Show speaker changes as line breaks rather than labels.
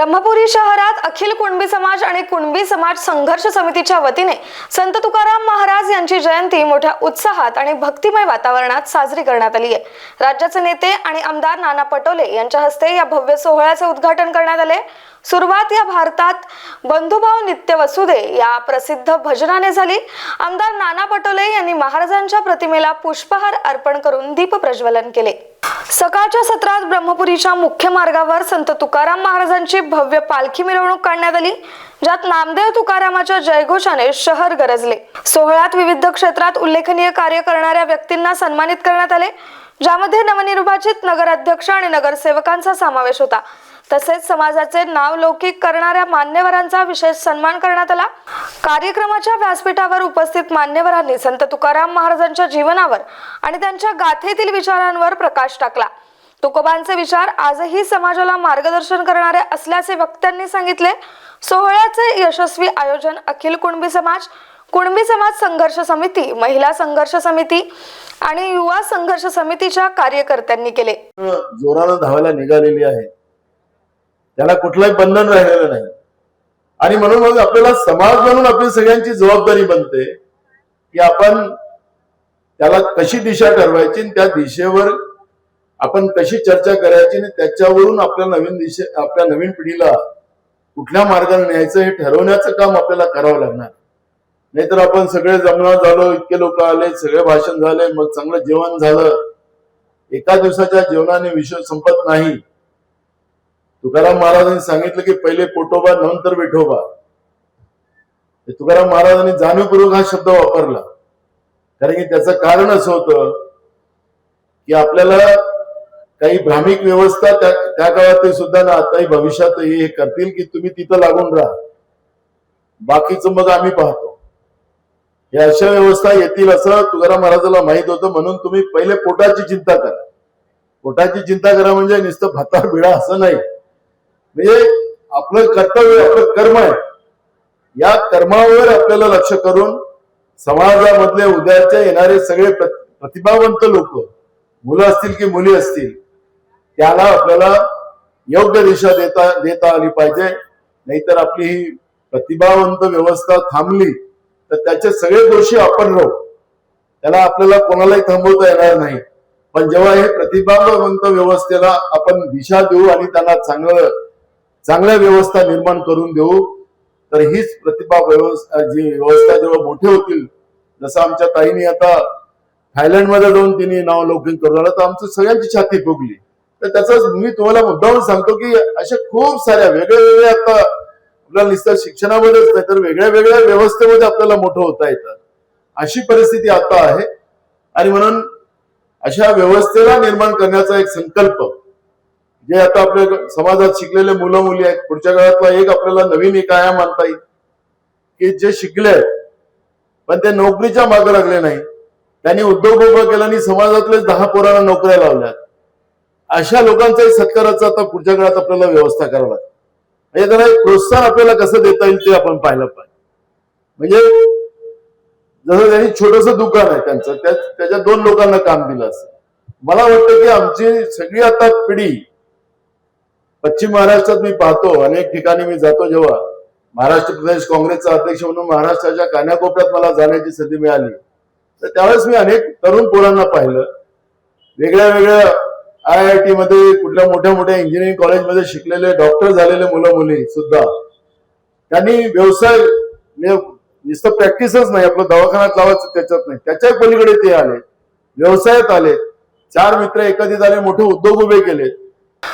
ब्रह्मपुरी शहरात अखिल कुणबी समाज आणि कुणबी समाज संघर्ष समितीच्या वतीने संत तुकाराम महाराज यांची जयंती मोठ्या उत्साहात आणि भक्तिमय वातावरणात साजरी करण्यात आली आहे. राज्याचे नेते आणि आमदार नाना पटोले यांच्या हस्ते या भव्य सोहळ्याचे उद्घाटन करण्यात आले. सुरुवात या भारतात बंधुभाव नित्य वसुदे या प्रसिद्ध भजनाने झाली. आमदार नाना पटोले यांनी महाराजांच्या प्रतिमेला पुष्पहार अर्पण करून दीप प्रज्वलन केले. सकाळच्या सत्रात ब्रह्मपुरीच्या मुख्य मार्गावर संत तुकाराम महाराजांची भव्य पालखी मिरवणूक काढण्यात आली ज्यात नामदेव तुकारामाच्या जयघोषाने शहर गरजले. सोहळ्यात विविध क्षेत्रात उल्लेखनीय कार्य करणाऱ्या व्यक्तींना सन्मानित करण्यात आले ज्यामध्ये नवनिर्वाचित नगराध्यक्ष आणि नगरसेवकांचा समावेश होता. तसेच समाजाचे नाव लौकिक करणाऱ्या मान्यवरांचा विशेष सन्मान करण्यात आला. कार्यक्रमाच्या व्यासपीठावर उपस्थित मान्यवरांनी संत तुकाराम महाराजांच्या जीवनावर आणि त्यांच्या गाथेतील विचारांवर प्रकाश टाकला. तुकोबांचे विचार आजही समाजाला मार्गदर्शन करणारे असल्याचे वक्त्यांनी सांगितले. सोहळ्याचे यशस्वी आयोजन अखिल कुणबी समाज कुणबी समाज संघर्ष समिती महिला संघर्ष समिती आणि युवा संघर्ष समितीच्या कार्यकर्त्यांनी केले.
जोराला धावायला निघालेली आहे. त्याला कुठलंही बंधन राहिलेलं नाही. आणि म्हणून मग आपल्याला समाज म्हणून आपली सगळ्यांची जबाबदारी बनते की आपण त्याला कशी दिशा ठरवायची आणि त्या दिशेवर आपण कशी चर्चा करायची आणि त्याच्यावरून आपल्या नवीन दिशे आपल्या नवीन पिढीला कुठल्या मार्गाने न्यायचं हे ठरवण्याचं काम आपल्याला करावं लागणार. नाहीतर आपण सगळे जमणार झालो इतके लोक आले सगळे भाषण झाले मग चांगलं जेवण झालं. एका दिवसाच्या जेवणाने विषय संपत नाही. तुकाराम महाराजांनी सांगितलं की पहिले पोटोबा नंतर विठोबा. तुकाराम महाराजांनी जाणीवपूर्वक हा शब्द वापरला. कारण की त्याचं कारण असं होतं की आपल्याला काही भ्रामिक व्यवस्था त्या काळात सुद्धा ना आताही भविष्यातही हे करतील की तुम्ही तिथं लागून राहा. बाकीचं मग आम्ही पाहतो. हे अशा व्यवस्था येतील असं तुकाराम महाराजाला माहीत होतं म्हणून तुम्ही पहिले पोटाची चिंता करा. पोटाची चिंता करा म्हणजे नुसतं भाता बिळा असं नाही. म्हणजे आपलं कर्तव्य आपलं कर्म आहे. या कर्मावर आपल्याला लक्ष करून समाजामधले उद्याच्या येणारे सगळे प्र- प्रतिभावंत लोक मुलं असतील की मुली असतील त्याला आपल्याला योग्य दिशा देता देता आली पाहिजे. नाहीतर आपली ही प्रतिभावंत व्यवस्था थांबली तर त्याचे सगळे दोषी आपण राहू. त्याला आपल्याला कोणालाही थांबवता येणार नाही. पण जेव्हा हे प्रतिभावंत व्यवस्थेला आपण दिशा देऊ आणि त्यांना चांगलं चांगल्या व्यवस्था निर्माण करून देऊ. तर हीच प्रतिभा व्यवस्था जी व्यवस्था जेव्हा मोठे होतील जसं आमच्या ताईने आता थायलंडमध्ये जाऊन तिने नाव लौकिक करून आलं तर आमचं सगळ्यांची छाती फुगली. तर त्याचाच मी तुम्हाला मुद्दाहून सांगतो की अशा खूप साऱ्या वेगळ्या वेगळ्या आता आपल्याला नुसतं शिक्षणामध्येच नाही तर वेगळ्या वेगळ्या व्यवस्थेमध्ये आपल्याला मोठं होता येतं. अशी परिस्थिती आता आहे. आणि म्हणून अशा व्यवस्थेला निर्माण करण्याचा एक संकल्प जे आता आपल्या समाजात शिकलेले मुलं मुली आहेत पुढच्या काळातला एक आपल्याला नवीन एक आयाम आणता येईल. की जे शिकले आहेत पण ते नोकरीच्या मागे लागले नाही त्यांनी उद्योग उभा केला आणि समाजातलेच दहा पोरांना नोकऱ्या लावल्या अशा लोकांचाही सत्काराचा आता पुढच्या काळात आपल्याला व्यवस्था करावी. म्हणजे त्यांना एक प्रोत्साहन आपल्याला कसं देता येईल ते आपण पाहिलं पाहिजे. म्हणजे जसं त्यांनी छोटस दुकान आहे त्यांचं त्या त्याच्या दोन लोकांना काम दिलं असं मला वाटतं की आमची सगळी आता पिढी पश्चिम महाराष्ट्रात मी पाहतो अनेक ठिकाणी मी जातो जेव्हा. महाराष्ट्र प्रदेश काँग्रेसचा अध्यक्ष म्हणून महाराष्ट्राच्या कान्याकोपऱ्यात मला जाण्याची संधी मिळाली. तर त्यावेळेस मी अनेक तरुण पोरांना पाहिलं. वेगळ्या वेगळ्या आय आय टी मध्ये कुठल्या मोठ्या मोठ्या इंजिनिअरिंग कॉलेजमध्ये शिकलेले डॉक्टर झालेले मुलं मुली सुद्धा. त्यांनी व्यवसाय म्हणजे नुसतं प्रॅक्टिसच नाही आपलं दवाखान्यात लावायचं त्याच्यात नाही. त्याच्या पलीकडे ते आले. व्यवसायात आले. चार मित्र एकत्रित आले मोठे उद्योग उभे केले.